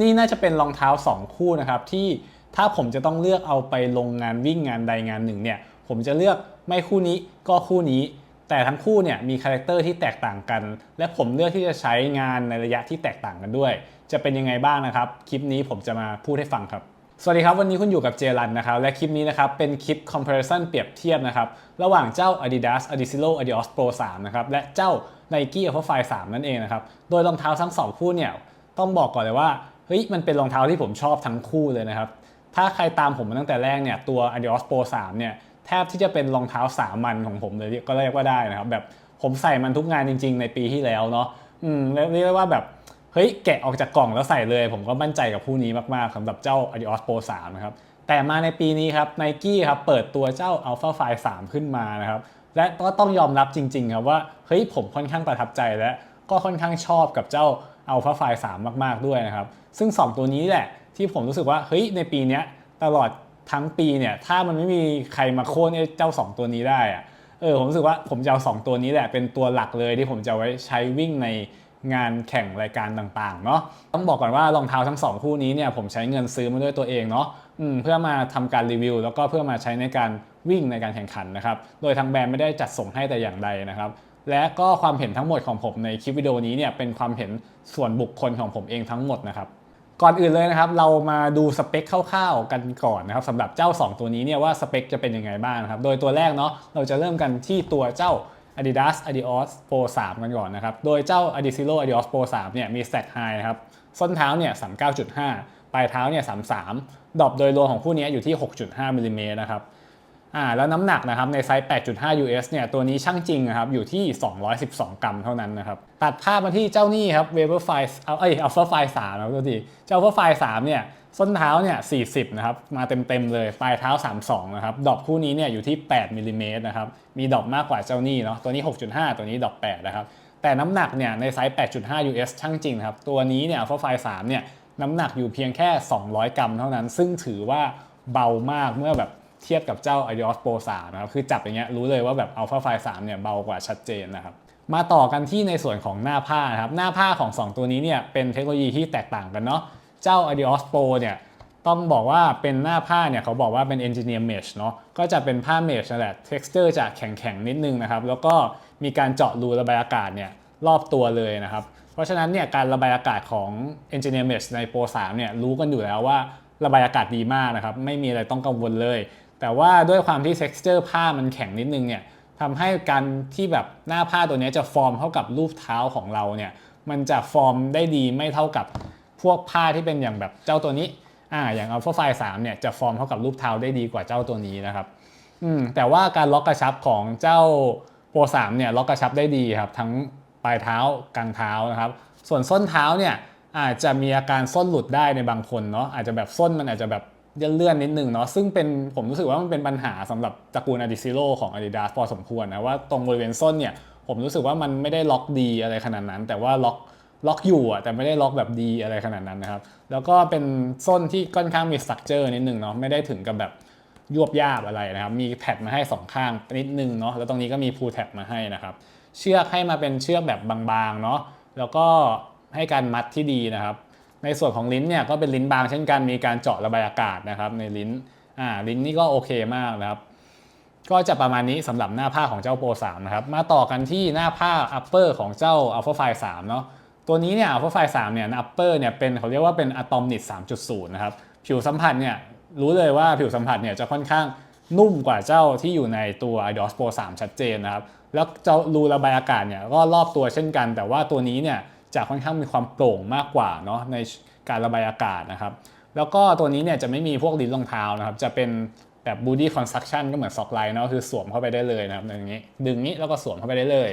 นี่น่าจะเป็นรองเท้า 2 คู่นะครับที่ถ้าผมจะต้องเลือกเอาไปลงงานวิ่งงานใดงานหนึ่งเนี่ยผมจะเลือกไม่คู่นี้ก็คู่นี้ แต่ทั้งคู่เนี่ยมีคาแรคเตอร์ที่แตกต่างกัน และผมเลือกที่จะใช้งานในระยะที่แตกต่างกันด้วย จะเป็นยังไงบ้างนะครับ คลิปนี้ผมจะมาพูดให้ฟังครับ สวัสดีครับ วันนี้คุณอยู่กับเจรันนะครับ และคลิปนี้นะครับเป็นคลิป comparison เปรียบเทียบนะครับระหว่างเจ้า Adidas Adizero Adios Pro 3นะครับและเจ้า Nike Alphafly 3นั่นเองนะครับโดยรองเท้าทั้งสองคู่เนี่ยต้องบอกก่อนเลยว่า เฮ้ยมันเป็นรองเท้าที่ผมชอบทั้งคู่เลยนะครับ ถ้าใครตามผมมาตั้งแต่แรกเนี่ยตัว Adios Pro 3 เนี่ยแทบที่จะเป็นรองเท้าสามัญของผมเลยก็เรียกว่าได้นะครับ แบบผมใส่มันทุกงานจริง ๆ ในปีที่แล้วเนาะอืมเรียกว่าแบบเฮ้ยแกะออกจากกล่องแล้วใส่เลย ผมก็มั่นใจกับคู่นี้มากๆสำหรับเจ้า Adios Pro 3 นะครับแต่มาในปีนี้ครับ Nike ครับเปิดตัวเจ้า Alpha Fly 3ขึ้นมานะครับและก็ต้องยอมรับจริง ๆ ครับว่าเฮ้ยผมค่อนข้างประทับใจและก็ค่อนข้างชอบกับเจ้า Alpha Fly 3มาก ๆ ด้วยนะครับ ซึ่ง 2 ตัวนี้แหละที่ผมรู้สึกว่าเฮ้ยในปีนี้ตลอดทั้งปีเนี่ยถ้ามันไม่มีใครมาโค่นเจ้า 2 ตัวนี้ได้อะเออผมรู้สึกว่าผมจะเอา2ตัวนี้แหละเป็นตัวหลักเลยที่ผมจะไว้ใช้วิ่งในงานแข่งรายการต่างๆเนาะต้องบอกก่อนว่ารองเท้าทั้ง 2 คู่นี้เนี่ยผมใช้เงินซื้อมาด้วยตัวเองเนาะเพื่อมาทำการรีวิว แล้วก็เพื่อมาใช้ในการวิ่งในการแข่งขันนะครับ โดยทางแบรนด์ไม่ได้จัดส่งให้แต่อย่างใดนะครับ และก็ความเห็นทั้งหมดของผมในคลิปวิดีโอนี้เนี่ยเป็นความเห็นส่วนบุคคลของผมเองทั้งหมดนะครับก่อนอื่นเลยนะครับเรามาดูสเปคคร่าวๆกันก่อนนะครับสำหรับเจ้า 2 ตัวนี้เนี่ยว่าสเปคจะเป็นยังไงบ้างครับโดยตัวแรกเนาะเราจะเริ่มกันที่ตัวเจ้า Adidas Adios Pro 3 กันก่อนนะครับโดยเจ้า Adizero Adios Pro 3 เนี่ยมี Stack High นะครับส้นเท้าเนี่ย 39.5 ปลายเท้าเนี่ย 33 ดรอปโดยรวมของคู่นี้อยู่ที่ 6.5มิลลิเมตรนะครับ อ่าแล้วน้ำหนักนะครับในไซส์ 8.5 US เนี่ยตัวนี้ช่างจริงนะครับอยู่ที่ 212 กรัมเท่านั้นนะครับตัดภาพมาที่เจ้านี่ครับ Vaporfly เอาเอ้ย Alphafly 3นะครับตัวทีเจ้า Alphafly 3เนี่ยส้นเท้าเนี่ย 40 นะครับ มาเต็ม ๆ เลย ปลายเท้า 32 นะครับ ดอปคู่นี้เนี่ยอยู่ที่ 8มิลลิเมตรนะครับ มีดอปมากกว่าเจ้านี่เนาะ ตัวนี้ 6.5 ตัวนี้ดอป8นะครับ แต่น้ำหนักเนี่ยในไซส์ 8.5 US ช่างจริงครับ ตัวนี้เนี่ย Alphafly 3เนี่ย น้ำหนักอยู่เพียงแค่ 200 กรัมเท่านั้น ซึ่งถือว่าเบามากเมื่อแบบ เทียบกับเจ้า Adios Pro 3 นะครับ คือจับอย่างเงี้ยรู้เลยว่าแบบ Alpha Fly 3เนี่ยเบากว่าชัดเจนนะครับ มาต่อกันที่ในส่วนของหน้าผ้านะครับ หน้าผ้าของ 2 ตัวนี้เนี่ยเป็นเทคโนโลยีที่แตกต่างกันเนาะ เจ้า Adios Pro เนี่ยต้องบอกว่าเป็นหน้าผ้าเนี่ยเขาบอกว่าเป็น Engineer Mesh เนาะ ก็จะเป็นผ้า Mesh นั่นแหละ Texture จะแข็งๆนิดนึงนะครับ แล้วก็มีการเจาะรูระบายอากาศเนี่ยรอบตัวเลยนะครับ เพราะฉะนั้นเนี่ยการระบายอากาศของ Engineer Mesh ใน Pro 3 เนี่ยรู้กันอยู่แล้วว่าระบายอากาศดีมากนะครับ ไม่มีอะไรต้องกังวลเลย แต่ว่าด้วยความที่ texture ผ้ามันแข็งนิดนึงเนี่ยทำให้การที่แบบหน้าผ้าตัวนี้จะฟอร์มเท่ากับรูปเท้าของเราเนี่ยมันจะฟอร์มได้ดีไม่เท่ากับพวกผ้าที่เป็นอย่างแบบเจ้าตัวนี้อ่าอย่าง Alpha Fly 3เนี่ยจะฟอร์มเท่ากับรูปเท้าได้ดีกว่าเจ้าตัวนี้นะครับอืมแต่ว่าการล็อกกระชับของเจ้า Pro 3เนี่ยล็อกกระชับได้ดีครับทั้งปลายเท้ากลางเท้านะครับ ส่วนส้นเท้าเนี่ยอาจจะมีอาการส้นหลุดได้ในบางคนเนาะอาจจะแบบส้นมันอาจจะแบบ เลื่อนนิดนึงเนาะซึ่งเป็นผมรู้สึกว่ามันเป็นปัญหาสำหรับตระกูล Adizero ของ Adidas พอสมควรนะว่าตรงบริเวณส้นเนี่ยผมรู้สึกว่ามันไม่ได้ล็อกดีอะไรขนาดนั้น แต่ว่าล็อกล็อกอยู่อะแต่ไม่ได้ล็อกแบบดีอะไรขนาดนั้นนะครับ แล้วก็เป็นส้นที่ค่อนข้างมีสตรัคเจอร์นิดนึงเนาะไม่ได้ถึงกับแบบยวบยาบอะไรนะครับ มีแพดมาให้สองข้างนิดนึงเนาะแล้วตรงนี้ก็มีพูแท็บมาให้นะครับ เชือกให้มาเป็นเชือกแบบบางๆเนาะแล้วก็ให้การมัดที่ดีนะครับ ในส่วนของลิ้นเนี่ยก็เป็นลิ้นบางเช่นกันมีการเจาะระบายอากาศนะครับ ในลิ้นอ่าลิ้นนี่ก็โอเคมากนะครับ ก็จะประมาณนี้สำหรับหน้าผ้าของเจ้าโปร3นะครับมาต่อกันที่หน้าผ้า upper ของเจ้า Alpha Fly 3เนาะตัวนี้เนี่ย Alpha Fly 3เนี่ย upper เนี่ยเป็นเขาเรียกว่าเป็น Atomnit 3.0นะครับผิวสัมผัสเนี่ยรู้เลยว่าผิวสัมผัสเนี่ยจะค่อนข้างนุ่มกว่าเจ้าที่อยู่ในตัว Adios Pro 3 ชัดเจนนะครับ แล้วเจ้ารูระบายอากาศเนี่ยก็รอบตัวเช่นกัน แต่ว่าตัวนี้เนี่ย จะค่อนข้างมีความโปร่งมากกว่าเนาะในการระบายอากาศนะครับ แล้วก็ตัวนี้เนี่ยจะไม่มีพวกลิ้นรองเท้านะครับ จะเป็นแบบ body construction ก็เหมือนซ็อกไลน์เนาะคือสวมเข้าไปได้เลยนะครับอย่างนี้ ดึงนี้แล้วก็สวมเข้าไปได้เลย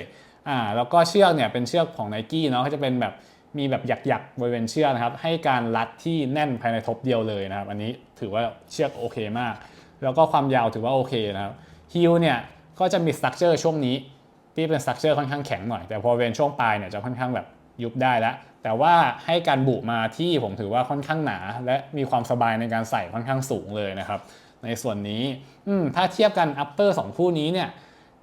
อ่าแล้วก็เชือกเนี่ยเป็นเชือกของ n i กี้เนาะก็จะเป็นแบบมีแบบหยักๆบริเวณเชือกนะครับ ให้การรัดที่แน่นภายในทบเดียวเลยนะครับ อันนี้ถือว่าเชือกโอเคมาก แล้วก็ความยาวถือว่าโอเคนะครับฮิลเนี่ยก็จะมีสตรัคเจอร์ช่วงนี้ที่เป็นสตรัคเจอร์ค่อนข้างแข็งหน่อยแต่พอเวนช่วงปลายเนี่ยจะค่อนข้างแบบ ยุบได้แล้วแต่ว่าให้การบุมาที่ผมถือว่าค่อนข้างหนา และมีความสบายในการใส่ค่อนข้างสูงเลยนะครับ ในส่วนนี้ถ้าเทียบกันอัปเปอร์สคู่นี้เนี่ย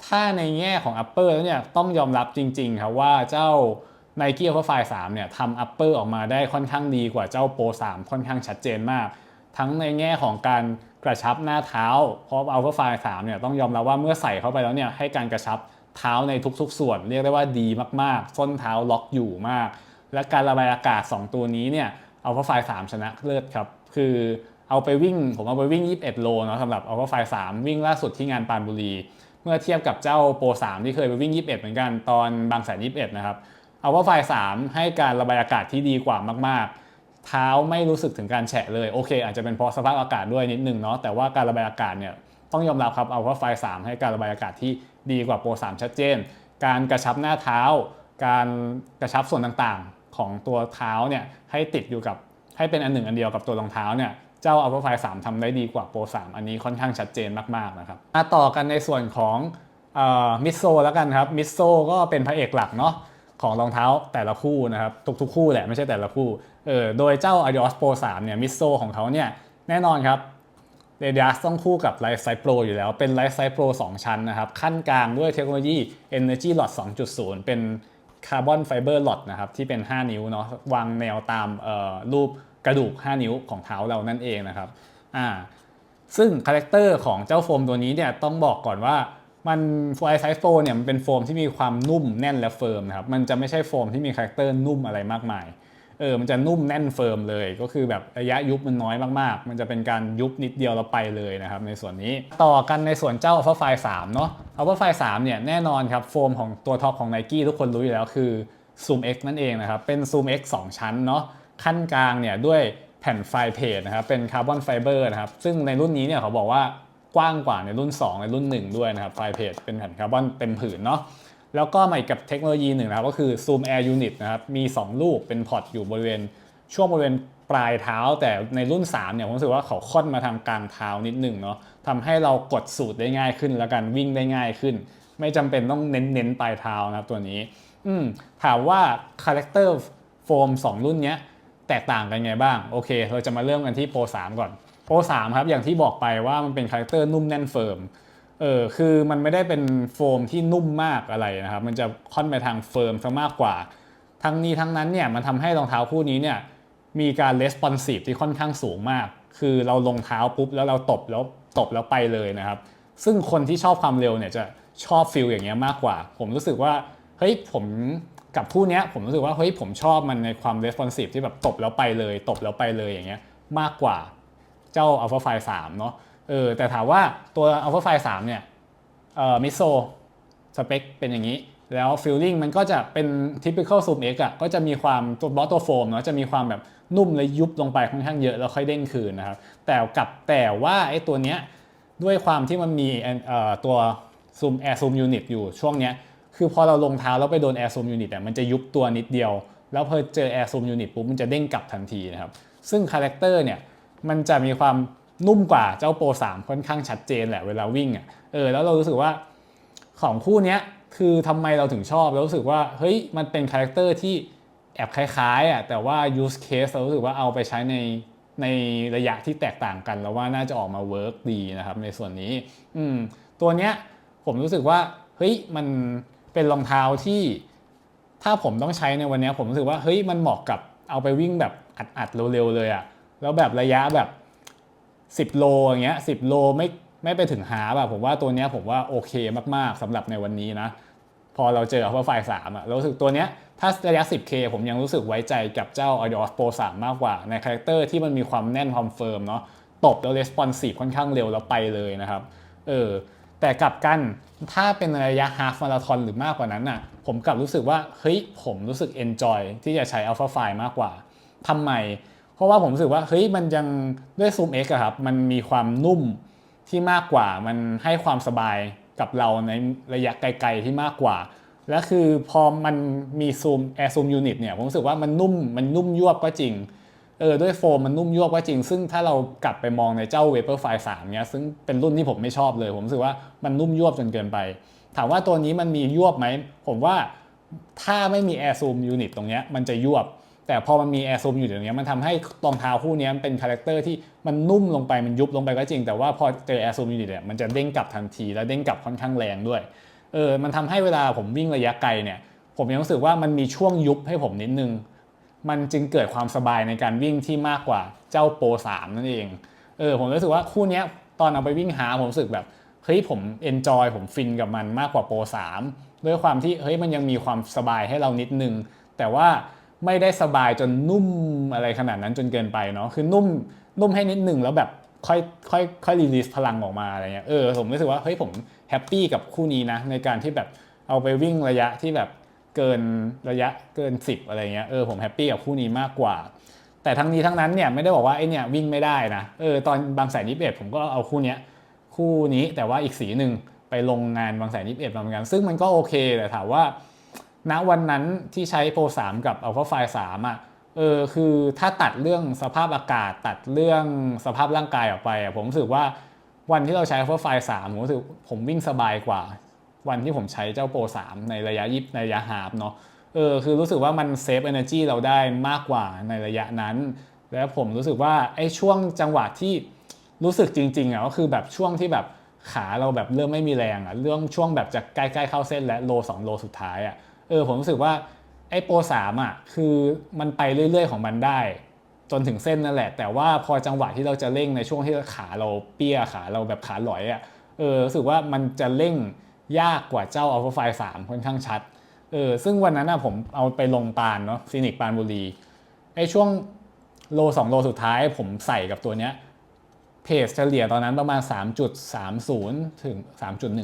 ถ้าในแง่ของอัปเปอร์แล้วเนี่ยต้องยอมรับจริงๆครับว่าเจ้า Nike Alphafly 3เนี่ยทำ upper ออกมาได้ค่อนข้างดีกว่าเจ้า Pro 3 ค่อนข้างชัดเจนมาก ทั้งในแง่ของการกระชับหน้าเท้า เพราะ Alphafly 3เนี่ยต้องยอมรับว่าเมื่อใส่เข้าไปแล้วเนี่ยให้การกระชับ เท้าในทุกๆ ส่วน เรียกได้ว่าดีมากๆ ส้นเท้าล็อกอยู่มาก และการระบายอากาศ 2 ตัวนี้เนี่ย Alphafly 3ชนะเลิศครับ คือเอาไปวิ่ง ผมเอาไปวิ่ง 21 โลเนาะสำหรับ Alphafly 3วิ่งล่าสุดที่งานปานบุรี เมื่อเทียบกับเจ้า Pro 3ที่เคยไปวิ่ง 21 เหมือนกันตอนบางแสน 21 นะครับ Alphafly 3ให้การระบายอากาศที่ดีกว่ามากๆเท้าไม่รู้สึกถึงการแฉะเลยโอเค อาจจะเป็นเพราะสภาพอากาศด้วยนิดนึงเนาะแต่ว่าการระบายอากาศเนี่ยต้องยอมรับครับ Alphafly 3ให้การระบายอากาศที่ ดีกว่า Pro 3ชัดเจน การกระชับหน้าเท้า การกระชับส่วนต่างๆ ของตัวเท้าเนี่ยให้ติดอยู่กับให้เป็นอันหนึ่งอันเดียวกับตัวรองเท้าเนี่ยเจ้า Alphafly 3ทำได้ดีกว่า Pro 3 อันนี้ค่อนข้างชัดเจนมากๆนะครับมาต่อกันในส่วนของมิโซแล้วกันครับมิโซก็เป็นพระเอกหลักเนาะของรองเท้าแต่ละคู่นะครับทุกๆคู่แหละไม่ใช่แต่ละคู่เออโดยเจ้า Adios Pro 3เนี่ยมิโซของเขาเนี่ยแน่นอนครับ เรดิ u สต้องคู่กับ Life Size Pro อยู่แล้ว เป็น Life Size Pro 2 ชั้นนะครับ ขั้นกลางด้วยเทคโนโลยี Energy Lot 2.0 เป็นคาร์บอนไฟเบอร์ lot นะครับ ที่เป็น 5 นิ้วเนาะวางแนวตามรูปกระดูก 5 นิ้วของเท้าเรานั่นเองนะครับอ่าซึ่งคาแรคเตอร์ของเจ้าโฟมตัวนี้เนี่ยต้องบอกก่อนว่ามัน Life Size Pro เนี่ยมันเป็นโฟมที่มีความนุ่มแน่นและเฟิร์มนะครับ มันจะไม่ใช่โฟมที่มีคาแรคเตอร์นุ่มอะไรมากมาย เออมันจะนุ่มแน่นเฟิร์มเลย ก็คือแบบระยะยุบมันน้อยมากๆ มันจะเป็นการยุบนิดเดียวแล้วไปเลยนะครับในส่วนนี้ต่อกันในส่วนเจ้า Alphafly 3เนาะ Alphafly 3เนี่ยแน่นอนครับโฟมของตัวท็อปของ Nike ทุกคนรู้อยู่แล้วคือ Zoom X นั่นเองนะครับเป็น Zoom X 2 ชั้นเนาะขั้นกลางเนี่ยด้วยแผ่นไฟเพจนะครับเป็นคาร์บอนไฟเบอร์นะครับซึ่งในรุ่นนี้เนี่ยเขาบอกว่ากว้างกว่าในรุ่น 2 ในรุ่น 1 ด้วยนะครับไฟเพจเป็นแผ่นคาร์บอนเต็มผืนเนาะ แล้วก็มาอีกกับเทคโนโลยีหนึ่งนะครับก็คือ Zoom Air Unit นะครับมี 2 ลูกเป็นพอร์ตอยู่บริเวณ ช่วงบริเวณปลายเท้า แต่ในรุ่น 3 เนี่ยผมรู้สึกว่าเขาค่อนมาทางกลางเท้านิดหนึ่งเนาะทำให้เรากดสูตรได้ง่ายขึ้น แล้วกันวิ่งได้ง่ายขึ้น ไม่จำเป็นต้องเน้นเน้นปลายเท้านะครับตัวนี้อืมถามว่าคาแรคเตอร์โฟม2 รุ่นเนี้ยแตกต่างกันไงบ้างโอเค เราจะมาเริ่มกันที่ Pro 3ก่อน Pro 3ครับอย่างที่บอกไปว่ามันเป็นคาแรคเตอร์นุ่มแน่นเฟิร์ม เออคือมันไม่ได้เป็นโฟมที่นุ่มมากอะไรนะครับ มันจะค่อนไปทางเฟิร์มซะมากกว่า ทั้งนี้ทั้งนั้นเนี่ยมันทำให้รองเท้าคู่นี้เนี่ยมีการ responsive ที่ค่อนข้างสูงมาก คือเราลงเท้าปุ๊บแล้วเราตบแล้วตบแล้วไปเลยนะครับ ซึ่งคนที่ชอบความเร็วเนี่ยจะชอบฟิลอย่างเงี้ยมากกว่า ผมรู้สึกว่าเฮ้ยผมกับคู่เนี้ยผมรู้สึกว่าเฮ้ยผมชอบมันในความ responsive ที่แบบตบแล้วไปเลย ตบแล้วไปเลยอย่างเงี้ยมากกว่าเจ้า Alpha Fly 3เนาะ เออแต่ถามว่าตัว Alpha Fly 3เนี่ยเอ่อมิโซสเปคเป็นอย่างนี้ แล้วฟิลลิ่งมันก็จะเป็น typical zoom x อะก็จะมีความตัวบล็อตัวโฟมเนาะจะมีความแบบนุ่มและยุบลงไปค่อนข้างเยอะแล้วค่อยเด้งคืนนะครับ แต่กับแต่ว่าไอ้ตัวเนี้ยด้วยความที่มันมีเอ่อตัว zoom air zoom unit อยู่ช่วงเนี้ยคือพอเราลงเท้าแล้วไปโดน air zoom unit อะมันจะยุบตัวนิดเดียว แล้วพอเจอ air zoom unit ปุ๊บมันจะเด้งกลับทันทีนะครับ ซึ่งคาแรคเตอร์เนี่ยมันจะมีความ นุ่มกว่าเจ้าโปร3ค่อนข้างชัดเจนแหละเวลาวิ่งอะเออแล้วเรารู้สึกว่าของคู่เนี้ยคือทำไมเราถึงชอบแล้วรู้สึกว่าเฮ้ยมันเป็นคาแรคเตอร์ที่แอบคล้ายๆอะแต่ว่า use case เรารู้สึกว่าเอาไปใช้ในในระยะที่แตกต่างกัน แล้วว่าน่าจะออกมาเวิร์กดีนะครับในส่วนนี้อืมตัวเนี้ยผมรู้สึกว่าเฮ้ยมันเป็นรองเท้าที่ ถ้าผมต้องใช้ในวันนี้ผมรู้สึกว่าเฮ้ยมันเหมาะกับเอาไปวิ่งแบบอัดๆเร็วๆเลยอะแล้วแบบระยะแบบ 10 โลอย่างเงี้ย10 โลไม่ไม่ไปถึงหาแบบผมว่าตัวเนี้ยผมว่าโอเคมากๆสำหรับในวันนี้นะ พอเราเจอ Alpha Fly 3อะเรารู้สึกตัวเนี้ยถ้าระยะ 10K ผมยังรู้สึกไว้ใจกับเจ้า Adios Pro 3 มากกว่า ในคาแรคเตอร์ที่มันมีความแน่นความเฟิร์มเนาะตบแล้ว responsive ค่อนข้างเร็วแล้วไปเลยนะครับเออแต่กลับกันถ้าเป็นระยะ half marathon หรือมากกว่านั้นอะผมกลับรู้สึกว่าเฮ้ยผมรู้สึก enjoy ที่จะใช้ Alpha Fly มากกว่าทำไม ราะว่าผมรู้สึกว่าเฮ้ยมันยังด้วย Zoom X อะครับมันมีความนุ่มที่มากกว่า มันให้ความสบายกับเราในระยะไกลๆที่มากกว่า และคือพอมันมี Zoom Air Zoom Unit เนี่ยผมรู้สึกว่ามันนุ่มมันนุ่มยวบก็จริงเออด้วยโฟมมันนุ่มยวบก็จริง ซึ่งถ้าเรากลับไปมองในเจ้า Vaporfly 3เนี่ยซึ่งเป็นรุ่นที่ผมไม่ชอบเลย ผมรู้สึกว่ามันนุ่มยวบจนเกินไป ถามว่าตัวนี้มันมียวบไหม ผมว่าถ้าไม่มี Air Zoom Unit ตรงเนี้ยมันจะยวบ แต่พอมันมีแอร์ซูมอยู่อย่างเงี้มันทำให้รองเท้าคู่นี้มันเป็นคาแรคเตอร์ที่มันนุ่มลงไปมันยุบลงไปก็จริง แต่ว่าพอเจอแอร์ซูมอยู่เนี่ยมันจะเด้งกลับทันที แล้วเด้งกลับค่อนข้างแรงด้วยเออมันทำให้เวลาผมวิ่งระยะไกลเนี่ยผมยังรู้สึกว่ามันมีช่วงยุบให้ผมนิดนึง มันจึงเกิดความสบายในการวิ่งที่มากกว่าเจ้าโปรสามนั่นเองเออผมรู้สึกว่าคู่นี้ตอนเอาไปวิ่งหาผมรู้สึกแบบเฮ้ยผมเอนจอยผมฟินกับมันมากกว่าโปรสามด้วยความที่เฮ้ยมันยังมีความสบายให้เรานิดนึง แต่ว่า ไม่ได้สบายจนนุ่มอะไรขนาดนั้นจนเกินไปเนาะคือนุ่มนุ่มให้นิดหนึ่งแล้วแบบค่อยค่อยค่อยรีลีสพลังออกมาอะไรเงี้ยเออผมรู้สึกว่าเฮ้ยผมแฮปปี้กับคู่นี้นะในการที่แบบเอาไปวิ่งระยะที่แบบเกินระยะเกิน 10 อะไรเงี้ยเออผมแฮปปี้กับคู่นี้มากกว่า แต่ทั้งนี้ทั้งนั้นเนี่ยไม่ได้บอกว่าไอเนี่ยวิ่งไม่ได้นะเออตอนบางแสนยิบเอ็ดผมก็เอาคู่เนี้ยคู่นี้แต่ว่าอีกสีหนึ่งไปลงงานบางแสนยิบเอ็ดมาเหมือนกันซึ่งมันก็โอเคแต่ถามว่า ณวันนั้นที่ใช้โปร3กับ Alpha f i 3อะเออคือถ้าตัดเรื่องสภาพอากาศตัดเรื่องสภาพร่างกายออกไปอะผมรู้สึกว่าวันที่เราใช้ Alpha f i 3ผมรู้สึกผมวิ่งสบายกว่า วันที่ผมใช้เจ้าโปร3ในระยะยิบในระยะฮาฟเนาะเออคือรู้สึกว่ามันเซฟ energy เราได้มากกว่าในระยะนั้น แล้วผมรู้สึกว่าไอ้ช่วงจังหวะที่รู้สึกจริงๆอะก็คือแบบช่วงที่แบบขาเราแบบเริ่มไม่มีแรงอะเรื่องช่วงแบบจะใกล้ๆเข้าเส้นและโล2โลสุดท้ายอะ เออผมรู้สึกว่าไอ้โปรสามอะคือมันไปเรื่อย ๆ ของมันได้ จนถึงเส้นนั่นแหละ แต่ว่าพอจังหวะที่เราจะเร่งในช่วงที่ขาเราเปี้ยขาเราแบบขาหลอยอะเออรู้สึกว่ามันจะเร่งยากกว่าเจ้า Alpha File 3ค่อนข้างชัดเออซึ่งวันนั้นอะผมเอาไปลงปานเนาะฟินิกปานบุรีไอ้ช่วงโล2โลสุดท้ายผมใส่กับตัวเนี้ย เพจเฉลี่ยตอนนั้นประมาณ 3.30 ถึง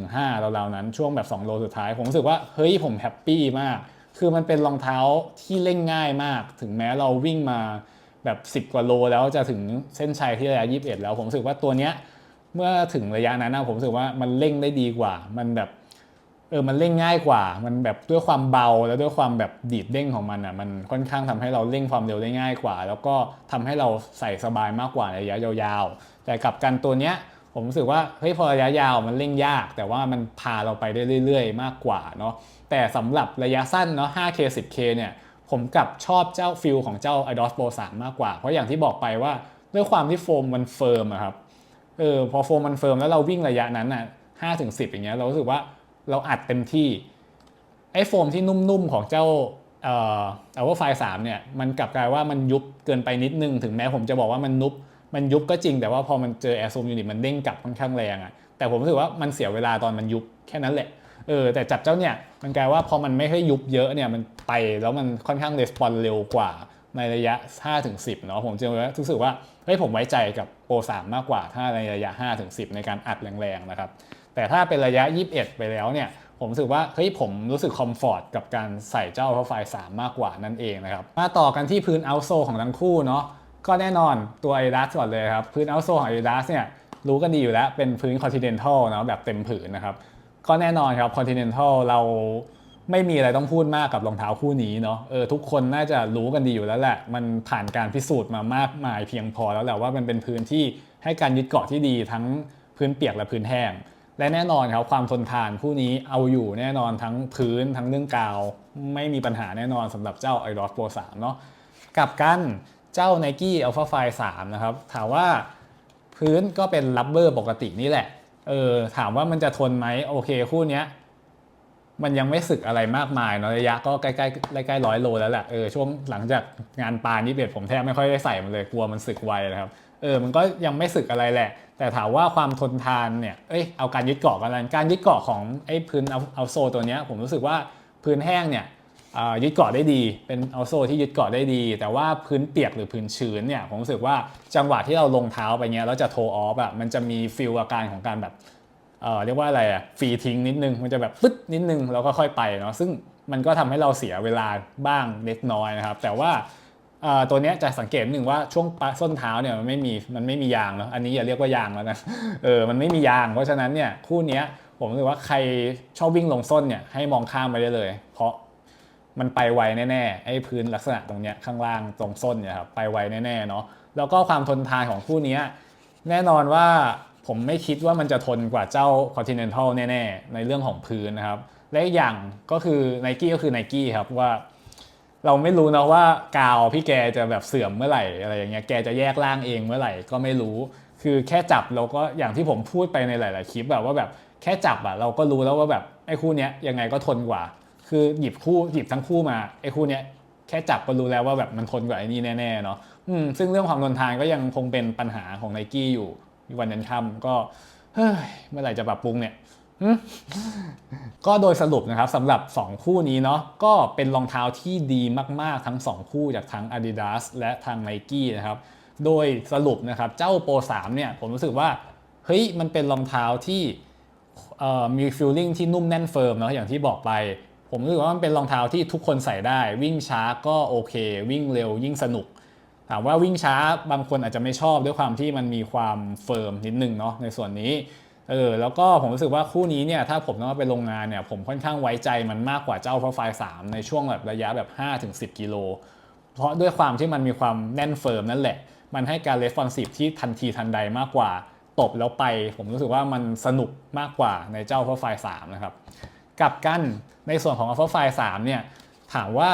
3.15ราวๆนั้นช่วงแบบ 2 โลสุดท้าย ผมรู้สึกว่า เฮ้ยผมแฮปปี้มาก คือมันเป็นรองเท้าที่เล่นง่ายมาก ถึงแม้เราวิ่งมาแบบ 10 กว่าโลแล้วจะถึงเส้นชัยที่ระยะ 21 แล้วผมรู้สึกว่าตัวเนี้ยเมื่อถึงระยะนั้นนะผมรู้สึกว่ามันเร่งได้ดีกว่า มันแบบเออมันเร่งง่ายกว่า มันแบบด้วยความเบาแล้วด้วยความแบบดีดเด้งของมันอะ มันค่อนข้างทำให้เราเร่งความเร็วได้ง่ายกว่า แล้วก็ทำให้เราใส่สบายมากกว่าระยะยาวๆ แต่กับกันตัวเนี้ยผมรู้สึกว่าเฮ้ยพอระยะยาวมันเร่งยาก แต่ว่ามันพาเราไปได้เรื่อย ๆ มากกว่าเนาะแต่สำหรับระยะสั้นเนาะ 5K 10K เนี่ยผมกลับชอบเจ้าฟิลของเจ้า i d o s Pro 3 มากกว่า เพราะอย่างที่บอกไปว่าด้วยความที่โฟมมันเฟิร์มอะครับเออพอโฟมมันเฟิร์มแล้วเราวิ่งระยะนั้นอะ5ถึง10อย่างเงี้ยเรารู้สึกว่าเราอัดเต็มที่ไอ้โฟมที่นุ่มๆของเจ้าเอ่อ Alpha File 3เนี่ยมันกลับกลายว่ามันยุบเกินไปนิดนึง ถึงแม้ผมจะบอกว่ามันนุบ มันยุบก็จริงแต่ว่าพอมันเจอ Air Zoom Unit มันเด้งกลับค่อนข้างแรงอะแต่ผมรู้สึกว่ามันเสียเวลาตอนมันยุบแค่นั้นแหละเออแต่จับเจ้าเนี่ยมันกลายว่าพอมันไม่ให้ยุบเยอะเนี่ยมันไปแล้วมันค่อนข้างレスปอนเร็วกว่าในระยะ 5-10 เนาะผมจึงรู้สึกว่าเฮ้ยผมไว้ใจกับโปร3มากกว่า ถ้าในระยะ 5-10 ในการอัดแรงๆนะครับแต่ถ้าเป็นระยะ 21 ไปแล้วเนี่ยผมรู้สึกว่าเฮ้ยผมรู้สึกคอมฟอร์ตกับการใส่เจ้า Alpha File 3มากกว่านั่นเองนะครับมาต่อกันที่พื้น outsole ของทั้งคู่เนาะ ก็แน่นอนตัว Adidas ก่อนเลยครับ พื้น outsole ของ Adidas เนี่ยรู้กันดีอยู่แล้วเป็นพื้น Continental เนาะแบบเต็มผืนนะครับ ก็แน่นอนครับ Continental เราไม่มีอะไรต้องพูดมากกับรองเท้าคู่นี้เนาะเออทุกคนน่าจะรู้กันดีอยู่แล้วแหละ มันผ่านการพิสูจน์มามากมายเพียงพอแล้วแหละว่ามันเป็นพื้นที่ให้การยึดเกาะที่ดีทั้งพื้นเปียกและพื้นแห้ง และแน่นอนครับความทนทานคู่นี้เอาอยู่แน่นอนทั้งพื้นทั้งเรื่องกาว ไม่มีปัญหาแน่นอนสำหรับเจ้า i d o s Pro 3เนาะกลับกัน เจ้า Nike Alpha File 3นะครับ ถามว่าพื้นก็เป็นรับเบอร์ปกตินี่แหละ เออ ถามว่ามันจะทนไหมโอเค คู่นี้มันยังไม่สึกอะไรมากมายเนาะระยะก็ใกล้ๆใกล้ๆร้อยโลแล้วแหละเออช่วงหลังจากงานปานี่เบ็ดผมแทบไม่ค่อยได้ใส่มันเลยกลัวมันสึกไวนะครับเออมันก็ยังไม่สึกอะไรแหละ แต่ถามว่าความทนทานเนี่ยเอ้ยเอาการยึดเกาะกันแล้วการยึดเกาะของไอ้พื้นเอาเอาโซตัวเนี้ยผมรู้สึกว่าพื้นแห้งเนี่ย ยึดเกาะได้ดี เป็นเอาโซที่ยึดเกาะได้ดี แต่ว่าพื้นเปียกหรือพื้นชื้นเนี่ยผมรู้สึกว่าจังหวะที่เราลงเท้าไปเงี้ยแล้วจะโทออฟอะมันจะมีฟิลอาการของการแบบเอ่อเรียกว่าอะไรอะฟรีทิ้งนิดนึงมันจะแบบปึ๊ดนิดนึงแล้วก็ค่อยไปเนาะซึ่งมันก็ทำให้เราเสียเวลาบ้างเล็กน้อยนะครับ แต่ว่าตัวนี้จะสังเกตหนึ่งว่าช่วงส้นเท้าเนี่ยมันไม่มีมันไม่มียางเนาะอันนี้อย่าเรียกว่ายางแล้วนะเออมันไม่มียาง เพราะฉะนั้นเนี่ยคู่นี้ผมรู้สึกว่าใครชอบวิ่งลงส้นเนี่ยให้มองข้ามไปได้เลย เพราะ มันไปไวแน่ๆไอ้พื้นลักษณะตรงเนี้ยข้างล่างตรงส้นเนี่ยครับไปไวแน่ๆเนาะแล้วก็ความทนทานของคู่นี้แน่นอนว่าผมไม่คิดว่ามันจะทนกว่าเจ้า Continental แน่ๆ ในเรื่องของพื้นนะครับ และอีกอย่างก็คือ n i กี้ก็คือ n i กี้ครับว่า เราไม่รู้นะว่ากาวพี่แกจะแบบเสื่อมเมื่อไหร่อะไรอย่างเงี้ยแกจะแยกร่างเองเมื่อไหร่ก็ไม่รู้ คือแค่จับเราก็อย่างที่ผมพูดไปในหลาย ๆ คลิปแบบว่าแบบแค่จับอะเราก็รู้แล้วว่าแบบไอ้คู่เนี้ยยังไงก็ทนกว่า คือหยิบคู่หยิบทั้งคู่มาไอ้คู่เนี้ยแค่จับก็รู้แล้วว่าแบบมันทนกว่าไอ้นี่แน่ๆเนาะอืมซึ่งเรื่องความทนทานก็ยังคงเป็นปัญหาของไนกี้อยู่วันยันค่ำก็เฮ้ยเมื่อไหร่จะปรับปรุงเนี่ยก็โดยสรุปนะครับสำหรับ 2 คู่นี้เนาะก็เป็นรองเท้าที่ดีมากๆทั้ง 2 คู่จากทั้ง Adidas และทาง Nike นะครับ โดยสรุปนะครับเจ้า Pro 3เนี่ยผมรู้สึกว่าเฮ้ยมันเป็นรองเท้าที่มีฟีลลิ่งที่นุ่มแน่นเฟิร์มเนาะอย่างที่บอกไป ผมรู้สึกว่ามันเป็นรองเท้าที่ทุกคนใส่ได้ วิ่งช้าก็โอเค วิ่งเร็วยิ่งสนุกถามว่าวิ่งช้าบางคนอาจจะไม่ชอบด้วยความที่มันมีความเฟิร์มนิดนึงเนาะในส่วนนี้เออแล้วก็ผมรู้สึกว่าคู่นี้เนี่ยถ้าผมต้องไปโรงงานเนี่ยผมค่อนข้างไว้ใจมันมากกว่าเจ้า Profile 3 ในช่วงแบบระยะแบบ 5-10 กิโล เพราะด้วยความที่มันมีความแน่นเฟิร์มนั่นแหละ มันให้การ responsive ที่ทันทีทันใดมากกว่า ตบแล้วไป ผมรู้สึกว่ามันสนุกมากกว่าในเจ้า Profile 3 นะครับ กลับกันในส่วนของ Alpha File 3เนี่ยถามว่า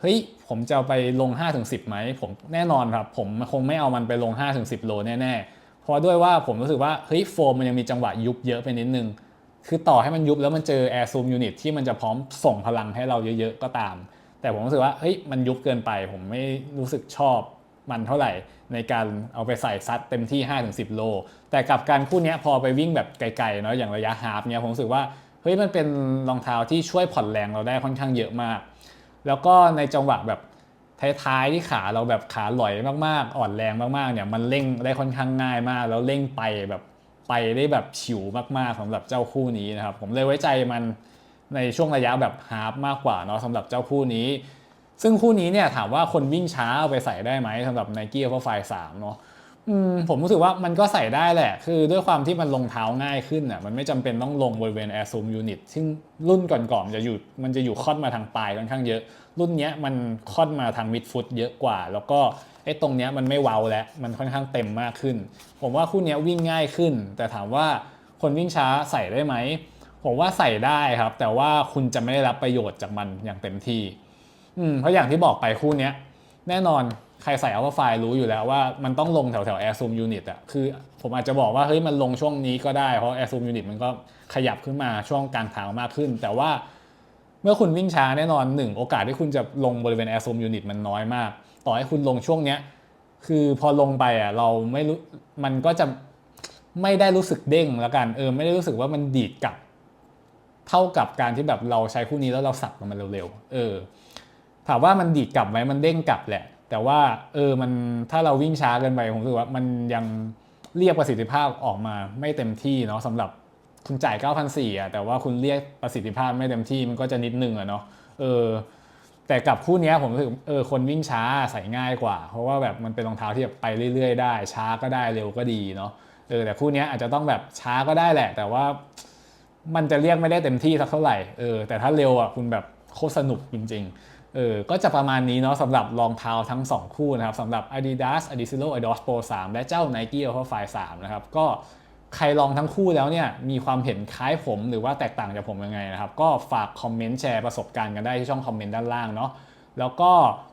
เฮ้ยผมจะไปลง 5-10ไหมผมแน่นอนครับ ผมคงไม่เอามันไปลง 5-10 โลแน่ๆ เพราะด้วยว่าผมรู้สึกว่าเฮ้ยโฟมมันยังมีจังหวะยุบเยอะไปนิดนึง คือต่อให้มันยุบแล้วมันเจอ Air Zoom Unit ที่มันจะพร้อมส่งพลังให้เราเยอะๆ ก็ตาม แต่ผมรู้สึกว่าเฮ้ยมันยุบเกินไป ผมไม่รู้สึกชอบมันเท่าไหร่ในการเอาไปใส่ซัดเต็มที่ 5-10 โล แต่กับการคู่นี้พอไปวิ่งแบบไกลๆเนาะอย่างระยะฮาฟเนี้ยผมรู้สึกว่า เฮ้ยมันเป็นรองเท้าที่ช่วยผ่อนแรงเราได้ค่อนข้างเยอะมาก แล้วก็ในจังหวะแบบท้ายๆที่ขาเราแบบขาหลอยมากๆ อ่อนแรงมากๆเนี่ยมันเร่งได้ค่อนข้างง่ายมาก แล้วเร่งไปแบบไปได้แบบฉิวมากๆสำหรับเจ้าคู่นี้นะครับ ผมเลยไว้ใจมันในช่วงระยะแบบฮาล์ฟมากกว่าเนาะสำหรับเจ้าคู่นี้ ซึ่งคู่นี้เนี่ยถามว่าคนวิ่งช้าเอาไปใส่ได้ไหมสำหรับ Nike Alpha Fly 3เนาะ อืมผมรู้สึกว่ามันก็ใส่ได้แหละ คือด้วยความที่มันลงเท้าง่ายขึ้นอะมันไม่จำเป็นต้องลงบริเวณ Air Zoom Unit ซึ่งรุ่นก่อนๆจะอยู่มันจะอยู่ค่อนมาทางปลายค่อนข้างเยอะ รุ่นเนี้ยมันค่อนมาทางมิดฟุตเยอะกว่า แล้วก็ไอ้ตรงเนี้ยมันไม่เว้าแล้วมันค่อนข้างเต็มมากขึ้น ผมว่าคู่เนี้ยวิ่งง่ายขึ้น แต่ถามว่าคนวิ่งช้าใส่ได้ไหมผมว่าใส่ได้ครับ แต่ว่าคุณจะไม่ได้รับประโยชน์จากมันอย่างเต็มที่ อืมเพราะอย่างที่บอกไปคู่เนี้ยแน่นอน ใครใส่ Alpha File รู้อยู่แล้วว่ามันต้องลงแถวแถว Air Zoom Unit อะคือผมอาจจะบอกว่าเฮ้ยมันลงช่วงนี้ก็ได้เพราะ Air Zoom Unit มันก็ขยับขึ้นมาช่วงกลางทางมากขึ้น แต่ว่าเมื่อคุณวิ่งช้าแน่นอนหนึ่งโอกาสที่คุณจะลงบริเวณ Air Zoom Unit มันน้อยมาก ต่อให้คุณลงช่วงเนี้ยคือพอลงไปอะเราไม่รู้มันก็จะไม่ได้รู้สึกเด้งแล้วกันเออไม่ได้รู้สึกว่ามันดีดกลับ เท่ากับการที่แบบเราใช้คู่นี้แล้วเราสับมันเร็วๆเออถามว่ามันดีดกลับไหมมันเด้งกลับแหละ แต่ว่าเออมันถ้าเราวิ่งช้าเกินไปผมรู้สึกว่ามันยังเรียกประสิทธิภาพออกมาไม่เต็มที่เนาะสำหรับคุณจ่าย 9,400อะแต่ว่าคุณเรียกประสิทธิภาพไม่เต็มที่มันก็จะนิดนึงอะเนาะเออแต่กับคู่นี้ผมรู้สึกเออคนวิ่งช้าใส่ง่ายกว่า เพราะว่าแบบมันเป็นรองเท้าที่แบบไปเรื่อย ๆ ได้ ช้าก็ได้เร็วก็ดีเนาะเออแต่คู่นี้อาจจะต้องแบบช้าก็ได้แหละ แต่ว่ามันจะเรียกไม่ได้เต็มที่สักเท่าไหร่เออแต่ถ้าเร็วอะคุณแบบโคตรสนุกจริง ๆ เออก็จะประมาณนี้เนาะสำหรับรองเท้าทั้ง 2 คู่นะครับสำหรับ Adidas Adizero Adios Pro 3 และเจ้า Nike Alpha Fly 3นะครับก็ใครลองทั้งคู่แล้วเนี่ยมีความเห็นคล้ายผมหรือว่าแตกต่างจากผมยังไงนะครับ ก็ฝากคอมเมนต์แชร์ประสบการณ์กันได้ที่ช่องคอมเมนต์ด้านล่างเนาะแล้วก็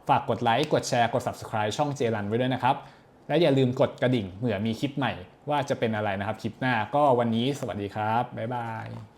ฝากกดไลค์กดแชร์กด Subscribe ช่องเจรันไว้ด้วยนะครับ และอย่าลืมกดกระดิ่งเผื่อมีคลิปใหม่ว่าจะเป็นอะไรนะครับคลิปหน้าก็วันนี้สวัสดีครับบ๊ายบาย